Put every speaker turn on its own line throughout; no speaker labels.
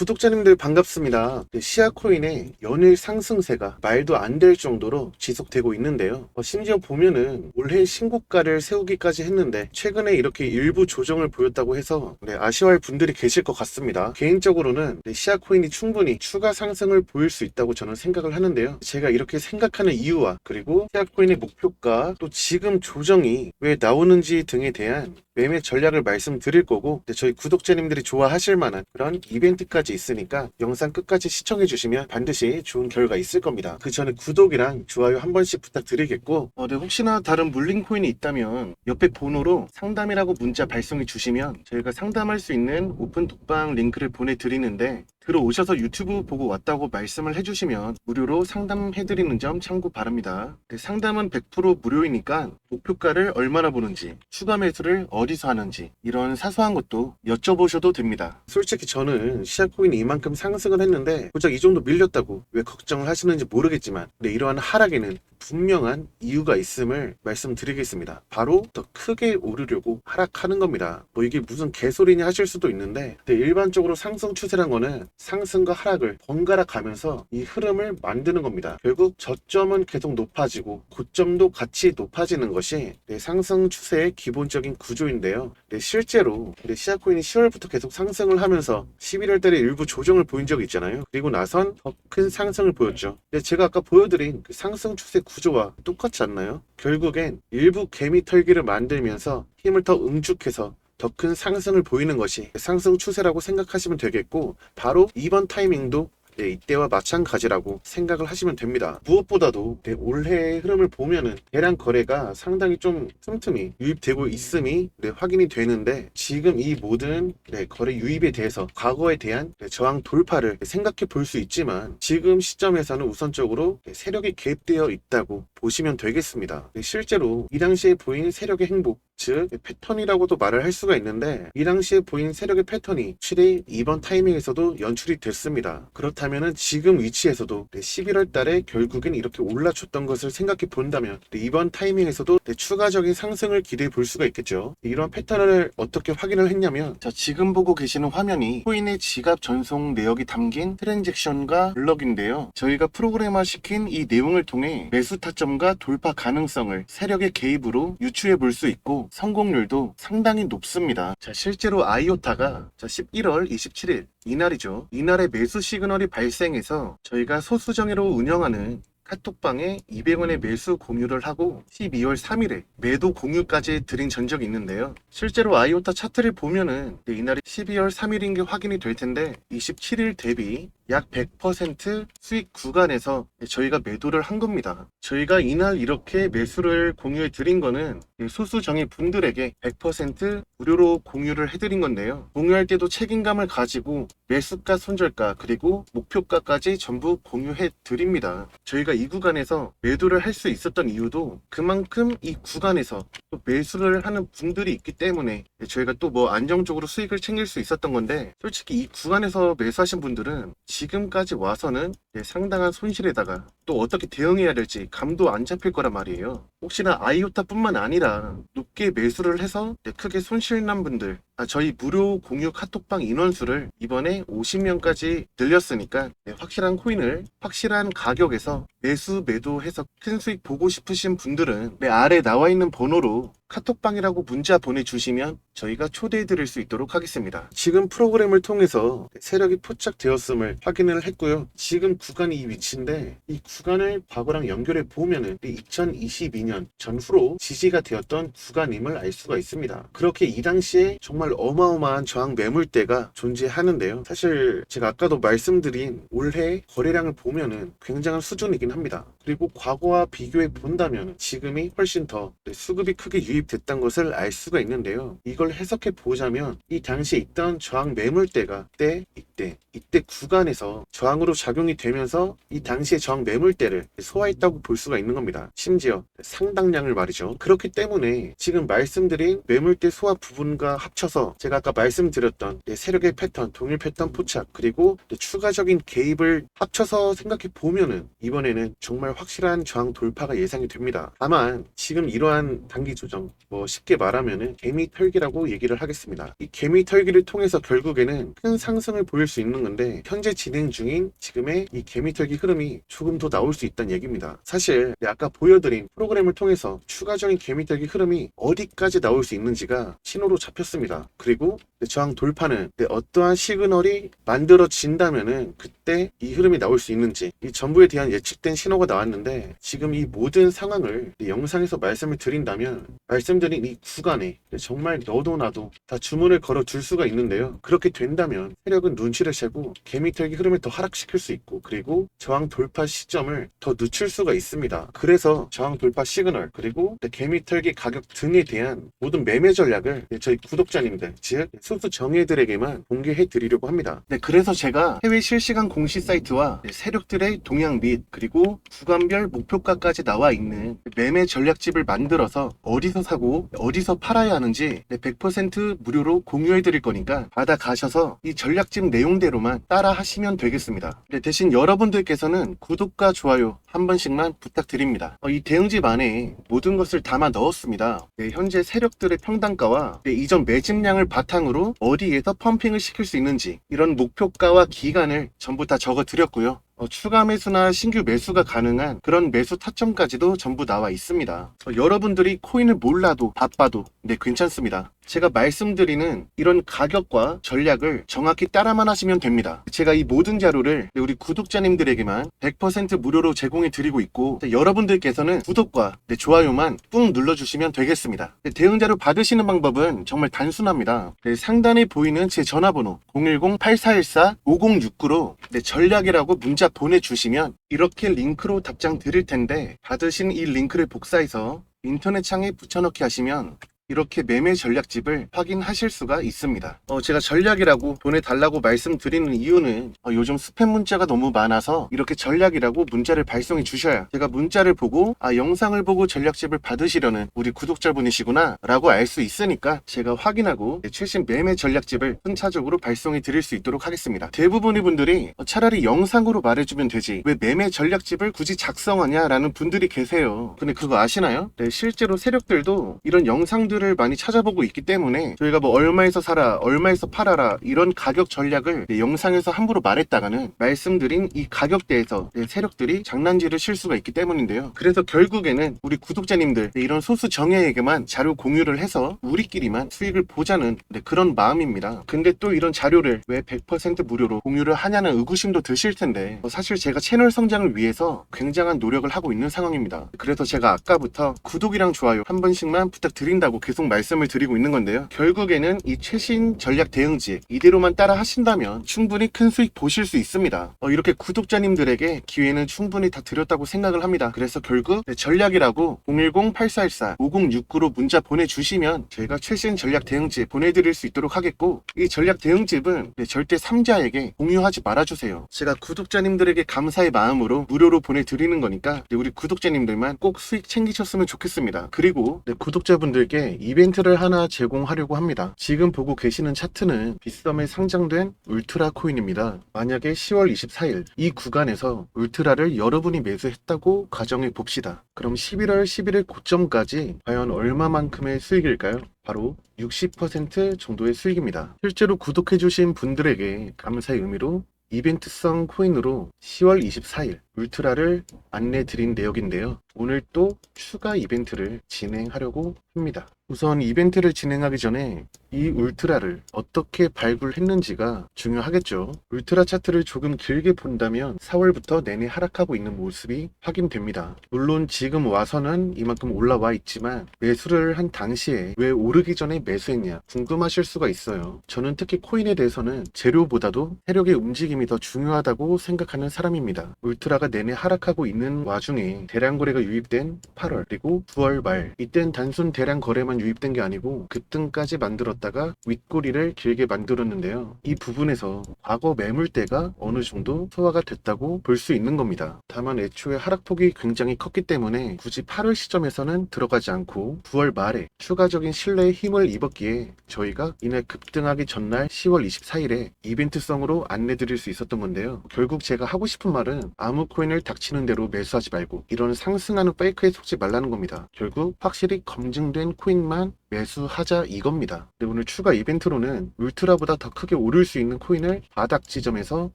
구독자님들 반갑습니다. 네, 시아코인의 연일 상승세가 말도 안 될 정도로 지속되고 있는데요. 어, 심지어 보면은 올해 신고가를 세우기까지 했는데 최근에 이렇게 일부 조정을 보였다고 해서 네, 아쉬워할 분들이 계실 것 같습니다. 개인적으로는 네, 시아코인이 충분히 추가 상승을 보일 수 있다고 저는 생각을 하는데요. 제가 이렇게 생각하는 이유와 그리고 시아코인의 목표가 또 지금 조정이 왜 나오는지 등에 대한 매매 전략을 말씀드릴 거고 네, 저희 구독자님들이 좋아하실 만한 그런 이벤트까지 있으니까 영상 끝까지 시청해 주시면 반드시 좋은 결과 있을 겁니다. 그 전에 구독이랑 좋아요 한 번씩 부탁드리겠고 어, 네, 혹시나 다른 물린 코인이 있다면 옆에 번호로 상담이라고 문자 발송해 주시면 저희가 상담할 수 있는 오픈 독방 링크를 보내드리는데 들어오셔서 유튜브 보고 왔다고 말씀을 해주시면 무료로 상담해드리는 점 참고 바랍니다. 네, 상담은 100% 무료이니까 목표가를 얼마나 보는지, 추가 매수를 어디서 하는지 이런 사소한 것도 여쭤보셔도 됩니다. 솔직히 저는 시아코인이 이만큼 상승을 했는데 고작 이 정도 밀렸다고 왜 걱정을 하시는지 모르겠지만 네, 이러한 하락에는 분명한 이유가 있음을 말씀드리겠습니다. 바로 더 크게 오르려고 하락하는 겁니다. 뭐 이게 무슨 개소리냐 하실 수도 있는데 네, 일반적으로 상승 추세란 거는 상승과 하락을 번갈아 가면서 이 흐름을 만드는 겁니다. 결국 저점은 계속 높아지고 고점도 같이 높아지는 것이 네, 상승 추세의 기본적인 구조인데요. 네, 실제로 네, 시아코인이 10월부터 계속 상승을 하면서 11월 달에 일부 조정을 보인 적이 있잖아요. 그리고 나선 더 큰 상승을 보였죠. 근데 제가 아까 보여드린 그 상승 추세 구조와 똑같지 않나요? 결국엔 일부 개미 털기를 만들면서 힘을 더 응축해서 더 큰 상승을 보이는 것이 상승 추세라고 생각하시면 되겠고 바로 이번 타이밍도 네, 이때와 마찬가지라고 생각을 하시면 됩니다. 무엇보다도 네, 올해의 흐름을 보면은 대량 거래가 상당히 좀 틈틈이 유입되고 있음이 네, 확인이 되는데 지금 이 모든 네, 거래 유입에 대해서 과거에 대한 네, 저항 돌파를 생각해 볼 수 있지만 지금 시점에서는 우선적으로 네, 세력이 개입되어 있다고 보시면 되겠습니다. 네, 실제로 이 당시에 보인 세력의 행복 즉 패턴이라고도 말을 할 수가 있는데 이 당시에 보인 세력의 패턴이 확실히 이번 타이밍에서도 연출이 됐습니다. 그렇다면 지금 위치에서도 11월 달에 결국엔 이렇게 올라줬던 것을 생각해 본다면 네, 이번 타이밍에서도 네, 추가적인 상승을 기대해 볼 수가 있겠죠. 이런 패턴을 어떻게 확인을 했냐면 자 지금 보고 계시는 화면이 코인의 지갑 전송 내역이 담긴 트랜잭션과 블럭인데요. 저희가 프로그래머 시킨 이 내용을 통해 매수 타점과 돌파 가능성을 세력의 개입으로 유추해 볼 수 있고 성공률도 상당히 높습니다. 자, 실제로 아이오타가 자, 11월 27일 이날이죠. 이날의 매수 시그널이 발생해서 저희가 소수정예로 운영하는 카톡방에 200원의 매수 공유를 하고 12월 3일에 매도 공유까지 드린 전적이 있는데요. 실제로 아이오타 차트를 보면은 네, 이날이 12월 3일인 게 확인이 될 텐데 27일 대비 약 100% 수익 구간에서 저희가 매도를 한 겁니다. 저희가 이날 이렇게 매수를 공유해 드린 거는 소수 정의 분들에게 100% 무료로 공유를 해드린 건데요. 공유할 때도 책임감을 가지고 매수가, 손절가, 그리고 목표가까지 전부 공유해 드립니다. 저희가 이 구간에서 매도를 할 수 있었던 이유도 그만큼 이 구간에서 또 매수를 하는 분들이 있기 때문에 저희가 또 뭐 안정적으로 수익을 챙길 수 있었던 건데 솔직히 이 구간에서 매수하신 분들은 지금까지 와서는 네, 상당한 손실에다가 또 어떻게 대응해야 될지 감도 안 잡힐 거란 말이에요. 혹시나 아이오타뿐만 아니라 높게 매수를 해서 네, 크게 손실난 분들 아, 저희 무료 공유 카톡방 인원수를 이번에 50명까지 늘렸으니까 네, 확실한 코인을 확실한 가격에서 매수 매도해서 큰 수익 보고 싶으신 분들은 네, 아래 나와 있는 번호로 카톡방이라고 문자 보내주시면 저희가 초대해 드릴 수 있도록 하겠습니다. 지금 프로그램을 통해서 세력이 포착되었음을 확인을 했고요. 지금 구간이 이 위치인데 이 구간을 과거랑 연결해 보면은 2022년 전후로 지지가 되었던 구간임을 알 수가 있습니다. 그렇게 이 당시에 정말 어마어마한 저항 매물대가 존재하는데요. 사실 제가 아까도 말씀드린 올해 거래량을 보면은 굉장한 수준이긴 합니다. 그리고 과거와 비교해 본다면 지금이 훨씬 더 수급이 크게 유입됐던 것을 알 수가 있는데요. 이걸 해석해 보자면 이 당시에 있던 저항 매물대가 때 이때 이때 구간에서 저항으로 작용이 되면서 이 당시의 저항 매물대를 소화했다고 볼 수가 있는 겁니다. 심지어 상당량을 말이죠. 그렇기 때문에 지금 말씀드린 매물대 소화 부분과 합쳐서 제가 아까 말씀드렸던 세력의 패턴, 동일 패턴 포착 그리고 추가적인 개입을 합쳐서 생각해 보면은 이번에는 정말 확실한 저항 돌파가 예상이 됩니다. 다만 지금 이러한 단기 조정 뭐 쉽게 말하면은 개미 털기라고 상승이라고 얘기를 하겠습니다. 이 개미 털기를 통해서 결국에는 큰 상승을 보일 수 있는 건데 현재 진행 중인 지금의 이 개미 털기 흐름이 조금 더 나올 수 있다는 얘기입니다. 사실 네, 아까 보여드린 프로그램을 통해서 추가적인 개미 털기 흐름이 어디까지 나올 수 있는지가 신호로 잡혔습니다. 그리고 네, 저항 돌파는 네, 어떠한 시그널이 만들어진다면은 그때 이 흐름이 나올 수 있는지 이 전부에 대한 예측된 신호가 나왔는데 지금 이 모든 상황을 이 영상에서 말씀을 드린다면 말씀드린 이 구간에 정말 너도 나도 다 주문을 걸어 둘 수가 있는데요. 그렇게 된다면 세력은 눈치를 채고 개미털기 흐름을 더 하락시킬 수 있고 그리고 저항 돌파 시점을 더 늦출 수가 있습니다. 그래서 저항 돌파 시그널 그리고 개미털기 가격 등에 대한 모든 매매 전략을 저희 구독자님들 즉 소수 정예들에게만 공개해 드리려고 합니다. 네, 그래서 제가 해외 실시간 공시 사이트와 네, 세력들의 동향 및 그리고 구간별 목표가까지 나와 있는 매매 전략집을 만들어서 어디서 사고 어디서 팔아야 하는지 네, 100% 무료로 공유해 드릴 거니까 받아 가셔서 이 전략집 내용대로만 따라 하시면 되겠습니다. 네, 대신 여러분들께서는 구독과 좋아요 한 번씩만 부탁드립니다. 어, 이 대응집 안에 모든 것을 담아 넣었습니다. 네, 현재 세력들의 평단가와 네, 이전 매집량을 바탕으로 어디에서 펌핑을 시킬 수 있는지 이런 목표가와 기간을 전부 다 적어 드렸고요. 어, 추가 매수나 신규 매수가 가능한 그런 매수 타점까지도 전부 나와 있습니다. 어, 여러분들이 코인을 몰라도 바빠도 네 괜찮습니다. 제가 말씀드리는 이런 가격과 전략을 정확히 따라만 하시면 됩니다. 제가 이 모든 자료를 우리 구독자님들에게만 100% 무료로 제공해 드리고 있고 네, 여러분들께서는 구독과 네, 좋아요만 꾹 눌러주시면 되겠습니다. 네, 대응 자료 받으시는 방법은 정말 단순합니다. 네, 상단에 보이는 제 전화번호 010-8414-5069로 네, 전략이라고 문자 보내주시면 이렇게 링크로 답장 드릴 텐데 받으신 이 링크를 복사해서 인터넷 창에 붙여넣기 하시면 이렇게 매매 전략집을 확인하실 수가 있습니다. 어, 제가 전략이라고 보내달라고 말씀드리는 이유는 어, 요즘 스팸 문자가 너무 많아서 이렇게 전략이라고 문자를 발송해 주셔야 제가 문자를 보고 아 영상을 보고 전략집을 받으시려는 우리 구독자분이시구나 라고 알 수 있으니까 제가 확인하고 최신 매매 전략집을 순차적으로 발송해 드릴 수 있도록 하겠습니다. 대부분의 분들이 어, 차라리 영상으로 말해주면 되지 왜 매매 전략집을 굳이 작성하냐 라는 분들이 계세요. 근데 그거 아시나요? 네, 실제로 세력들도 이런 영상들 을 많이 찾아보고 있기 때문에 저희가 뭐 얼마에서 사라 얼마에서 팔아라 이런 가격 전략을 네, 영상에서 함부로 말했다가는 말씀드린 이 가격대에서 네, 세력들이 장난질을 칠 수가 있기 때문인데요. 그래서 결국에는 우리 구독자님들 네, 이런 소수 정예에게만 자료 공유를 해서 우리끼리만 수익을 보자는 네, 그런 마음입니다. 근데 또 이런 자료를 왜 100% 무료로 공유를 하냐는 의구심도 드실 텐데 어, 사실 제가 채널 성장을 위해서 굉장한 노력을 하고 있는 상황입니다. 그래서 제가 아까부터 구독이랑 좋아요 한 번씩만 부탁드린다고 계속 말씀을 드리고 있는 건데요. 결국에는 이 최신 전략 대응지 이대로만 따라 하신다면 충분히 큰 수익 보실 수 있습니다. 어, 이렇게 구독자님들에게 기회는 충분히 다 드렸다고 생각을 합니다. 그래서 결국 네, 전략이라고 010-8414-5069로 문자 보내주시면 저희가 최신 전략 대응지 보내드릴 수 있도록 하겠고 이 전략 대응집은 네, 절대 3자에게 공유하지 말아주세요. 제가 구독자님들에게 감사의 마음으로 무료로 보내드리는 거니까 네, 우리 구독자님들만 꼭 수익 챙기셨으면 좋겠습니다. 그리고 네, 구독자분들께 이벤트를 하나 제공하려고 합니다. 지금 보고 계시는 차트는 빗썸에 상장된 울트라 코인입니다. 만약에 10월 24일 이 구간에서 울트라를 여러분이 매수했다고 가정해 봅시다. 그럼 11월 11일 고점까지 과연 얼마만큼의 수익일까요? 바로 60% 정도의 수익입니다. 실제로 구독해주신 분들에게 감사의 의미로 이벤트성 코인으로 10월 24일 울트라를 안내 드린 내역인데요. 오늘 또 추가 이벤트를 진행하려고 합니다. 우선 이벤트를 진행하기 전에 이 울트라를 어떻게 발굴했는지가 중요하겠죠. 울트라 차트를 조금 길게 본다면 4월부터 내내 하락하고 있는 모습이 확인됩니다. 물론 지금 와서는 이만큼 올라와 있지만 매수를 한 당시에 왜 오르기 전에 매수했냐 궁금하실 수가 있어요. 저는 특히 코인에 대해서는 재료보다도 세력의 움직임이 더 중요하다고 생각하는 사람입니다. 울트라가 내내 하락하고 있는 와중에 대량 거래가 유입된 8월 그리고 9월 말 이땐 단순 대량 거래만 유입된 게 아니고 급등까지 만들었다가 윗꼬리를 길게 만들었는데요. 이 부분에서 과거 매물대가 어느 정도 소화가 됐다고 볼 수 있는 겁니다. 다만 애초에 하락폭이 굉장히 컸기 때문에 굳이 8월 시점에서는 들어가지 않고 9월 말에 추가적인 신뢰에 힘을 입었기에 저희가 이날 급등하기 전날 10월 24일에 이벤트성으로 안내드릴 수 있었던 건데요. 결국 제가 하고 싶은 말은 아무 코인을 닥치는 대로 매수하지 말고 이런 상승하는 페이크에 속지 말라는 겁니다. 결국 확실히 검증된 코인만 매수하자 이겁니다. 근데 오늘 추가 이벤트로는 울트라보다 더 크게 오를 수 있는 코인을 바닥 지점에서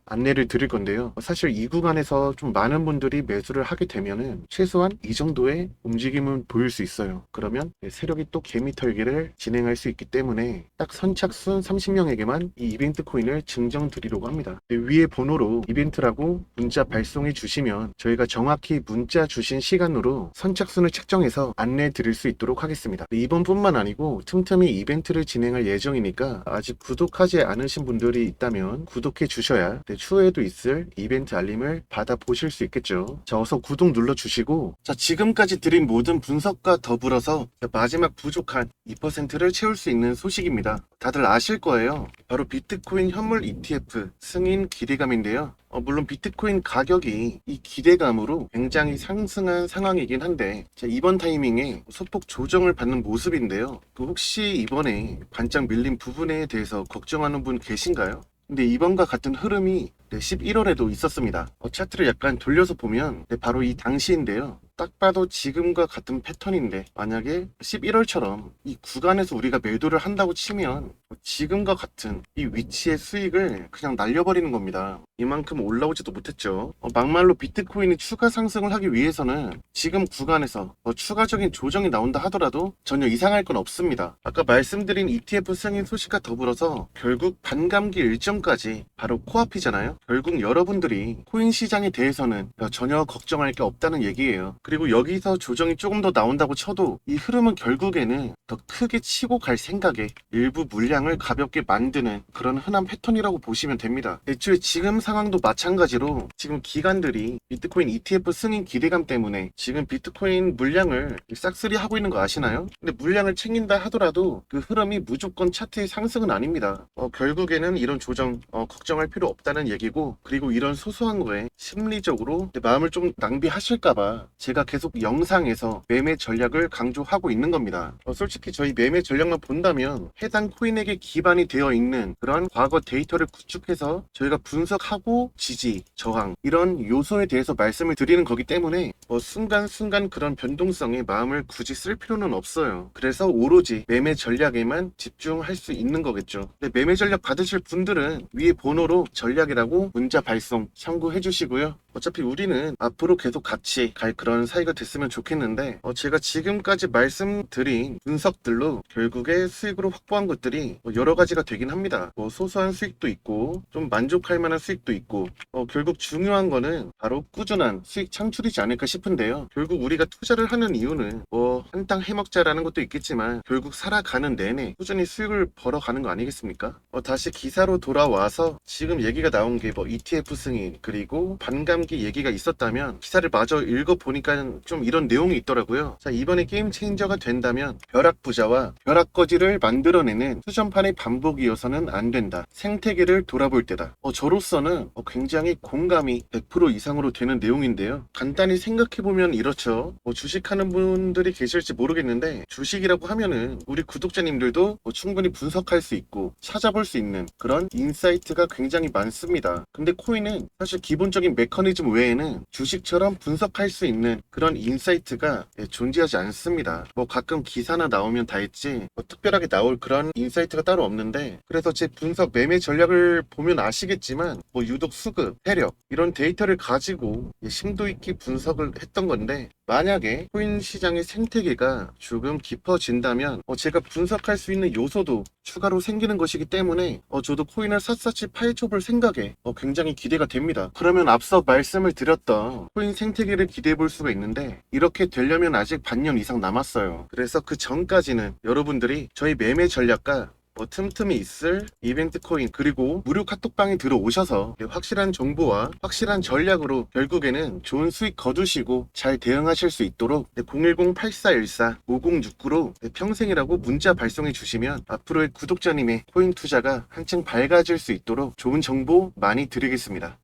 안내를 드릴 건데요. 사실 이 구간에서 좀 많은 분들이 매수를 하게 되면은 최소한 이 정도의 움직임은 보일 수 있어요. 그러면 세력이 또 개미 털기를 진행할 수 있기 때문에 딱 선착순 30명에게만 이 이벤트 코인을 증정 드리려고 합니다. 위에 번호로 이벤트라고 문자 발송해 주시면 저희가 정확히 문자 주신 시간으로 선착순을 책정해서 안내 드릴 수 있도록 하겠습니다. 이번뿐만 아니 고 틈틈이 이벤트를 진행할 예정이니까 아직 구독하지 않으신 분들이 있다면 구독해 주셔야 네, 추후에도 있을 이벤트 알림을 받아 보실 수 있겠죠. 자, 어서 구독 눌러 주시고 자, 지금까지 드린 모든 분석과 더불어서 마지막 부족한 2%를 채울 수 있는 소식입니다. 다들 아실 거예요. 바로 비트코인 현물 ETF 승인 기대감인데요. 어, 물론 비트코인 가격이 이 기대감으로 굉장히 상승한 상황이긴 한데 자, 이번 타이밍에 소폭 조정을 받는 모습인데요. 그 혹시 이번에 반짝 밀린 부분에 대해서 걱정하는 분 계신가요? 근데 이번과 같은 흐름이 네, 11월에도 있었습니다. 어, 차트를 약간 돌려서 보면 네, 바로 이 당시인데요. 딱 봐도 지금과 같은 패턴인데 만약에 11월처럼 이 구간에서 우리가 매도를 한다고 치면 지금과 같은 이 위치의 수익을 그냥 날려버리는 겁니다. 이만큼 올라오지도 못했죠. 어, 막말로 비트코인이 추가 상승을 하기 위해서는 지금 구간에서 뭐 추가적인 조정이 나온다 하더라도 전혀 이상할 건 없습니다. 아까 말씀드린 ETF 승인 소식과 더불어서 결국 반감기 일정까지 바로 코앞이잖아요. 결국 여러분들이 코인 시장에 대해서는 전혀 걱정할 게 없다는 얘기예요. 그리고 여기서 조정이 조금 더 나온다고 쳐도 이 흐름은 결국에는 더 크게 치고 갈 생각에 일부 물량을 가볍게 만드는 그런 흔한 패턴이라고 보시면 됩니다. 애초에 지금 상황도 마찬가지로 지금 기관들이 비트코인 ETF 승인 기대감 때문에 지금 비트코인 물량을 싹쓸이 하고 있는 거 아시나요? 근데 물량을 챙긴다 하더라도 그 흐름이 무조건 차트의 상승은 아닙니다. 어, 결국에는 이런 조정 어, 걱정할 필요 없다는 얘기 고 그리고 이런 소소한 거에 심리적으로 내 마음을 좀 낭비하실까봐 제가 계속 영상에서 매매 전략을 강조하고 있는 겁니다. 어, 솔직히 저희 매매 전략만 본다면 해당 코인에게 기반이 되어 있는 그런 과거 데이터를 구축해서 저희가 분석하고 지지, 저항 이런 요소에 대해서 말씀을 드리는 거기 때문에 뭐 순간순간 그런 변동성에 마음을 굳이 쓸 필요는 없어요. 그래서 오로지 매매 전략에만 집중할 수 있는 거겠죠. 근데 매매 전략 받으실 분들은 위에 번호로 전략이라고 문자 발송 참고해 주시고요. 어차피 우리는 앞으로 계속 같이 갈 그런 사이가 됐으면 좋겠는데 어, 제가 지금까지 말씀드린 분석들로 결국에 수익으로 확보한 것들이 뭐 여러 가지가 되긴 합니다. 뭐 소소한 수익도 있고 좀 만족할 만한 수익도 있고 어, 결국 중요한 거는 바로 꾸준한 수익 창출이지 않을까 싶은데요. 결국 우리가 투자를 하는 이유는 뭐 한탕 해먹자라는 것도 있겠지만 결국 살아가는 내내 꾸준히 수익을 벌어가는 거 아니겠습니까? 어, 다시 기사로 돌아와서 지금 얘기가 나온 게 뭐 ETF 승인 그리고 반감 기 얘기가 있었다면 기사를 마저 읽어보니까 좀 이런 내용이 있더라고요. 자 이번에 게임 체인저가 된다면 벼락 부자와 벼락 거지를 만들어내는 수전판의 반복이어서는 안 된다. 생태계를 돌아볼 때다. 어, 저로서는 어, 굉장히 공감이 100% 이상으로 되는 내용인데요. 간단히 생각해보면 이렇죠. 뭐 주식하는 분들이 계실지 모르겠는데 주식이라고 하면은 우리 구독자님들도 뭐 충분히 분석할 수 있고 찾아볼 수 있는 그런 인사이트가 굉장히 많습니다. 근데 코인은 사실 기본적인 메커니즘 외에는 주식처럼 분석할 수 있는 그런 인사이트가 예, 존재하지 않습니다. 뭐 가끔 기사나 나오면 다 했지 뭐 특별하게 나올 그런 인사이트가 따로 없는데 그래서 제 분석 매매 전략을 보면 아시겠지만 뭐 유독 수급, 세력 이런 데이터를 가지고 예, 심도 있게 분석을 했던 건데 만약에 코인 시장의 생태계가 조금 깊어진다면 어, 제가 분석할 수 있는 요소도 추가로 생기는 것이기 때문에 어, 저도 코인을 샅샅이 파헤쳐볼 생각에 어, 굉장히 기대가 됩니다. 그러면 앞서 말씀을 드렸던 코인 생태계를 기대해 볼 수가 있는데 이렇게 되려면 아직 반년 이상 남았어요. 그래서 그 전까지는 여러분들이 저희 매매 전략과 뭐 틈틈이 있을 이벤트 코인 그리고 무료 카톡방에 들어오셔서 확실한 정보와 확실한 전략으로 결국에는 좋은 수익 거두시고 잘 대응하실 수 있도록 010-8414-5069로 평생이라고 문자 발송해 주시면 앞으로의 구독자님의 코인 투자가 한층 밝아질 수 있도록 좋은 정보 많이 드리겠습니다.